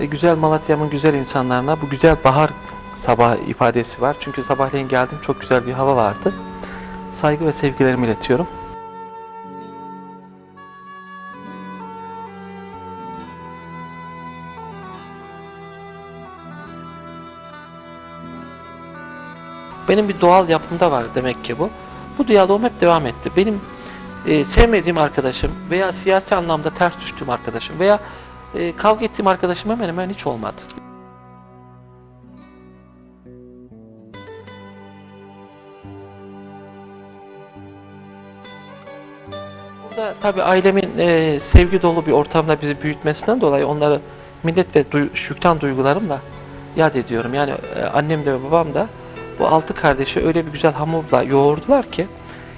ve güzel Malatya'mın güzel insanlarına bu güzel bahar sabah ifadesi var. Çünkü sabahleyin geldim çok güzel bir hava vardı. Saygı ve sevgilerimi iletiyorum. Benim bir doğal yapımda var demek ki bu. Bu diyaloğum hep devam etti. Benim e, sevmediğim arkadaşım veya siyasi anlamda ters düştüğüm arkadaşım veya e, kavga ettiğim arkadaşım hemen hemen hiç olmadı. Burada tabii ailemin e, sevgi dolu bir ortamda bizi büyütmesinden dolayı onları millet ve duy- şükran duygularımla yad ediyorum. Yani e, annem de babam da bu altı kardeşi öyle bir güzel hamurla yoğurdular ki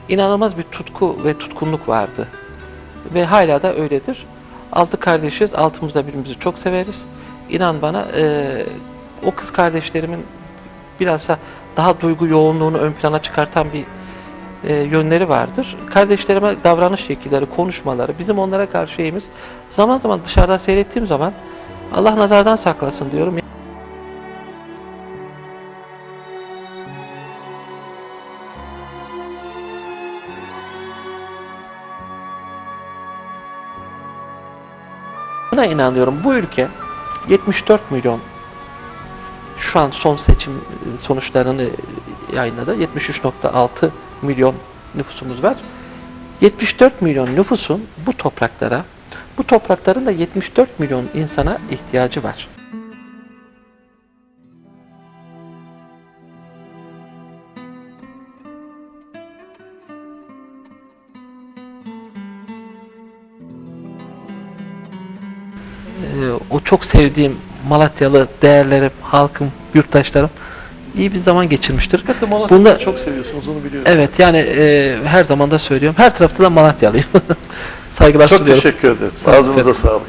inanılmaz bir tutku ve tutkunluk vardı. Ve hala da öyledir. Altı kardeşiz, altımızda birbirimizi çok severiz. İnan bana e, o kız kardeşlerimin biraz da daha duygu yoğunluğunu ön plana çıkartan bir e, yönleri vardır. Kardeşlerime davranış şekilleri, konuşmaları, bizim onlara karşı şeyimiz zaman zaman dışarıdan seyrettiğim zaman Allah nazardan saklasın diyorum. Buna inanıyorum. Bu ülke 74 milyon şu an son seçim sonuçlarını yayınladı. 73.6 milyon nüfusumuz var. 74 milyon nüfusun bu topraklara, bu toprakların da 74 milyon insana ihtiyacı var. O çok sevdiğim Malatyalı değerlerim, halkım, yurttaşlarım iyi bir zaman geçirmiştir. Hakikaten Malatya'yı Bunda- çok seviyorsunuz onu biliyorum. Evet yani e, her zaman da söylüyorum. Her tarafta da Malatyalıyım. Saygılar Çok sunuyorum. teşekkür ederim. Sağ. Ağzınıza sağlık.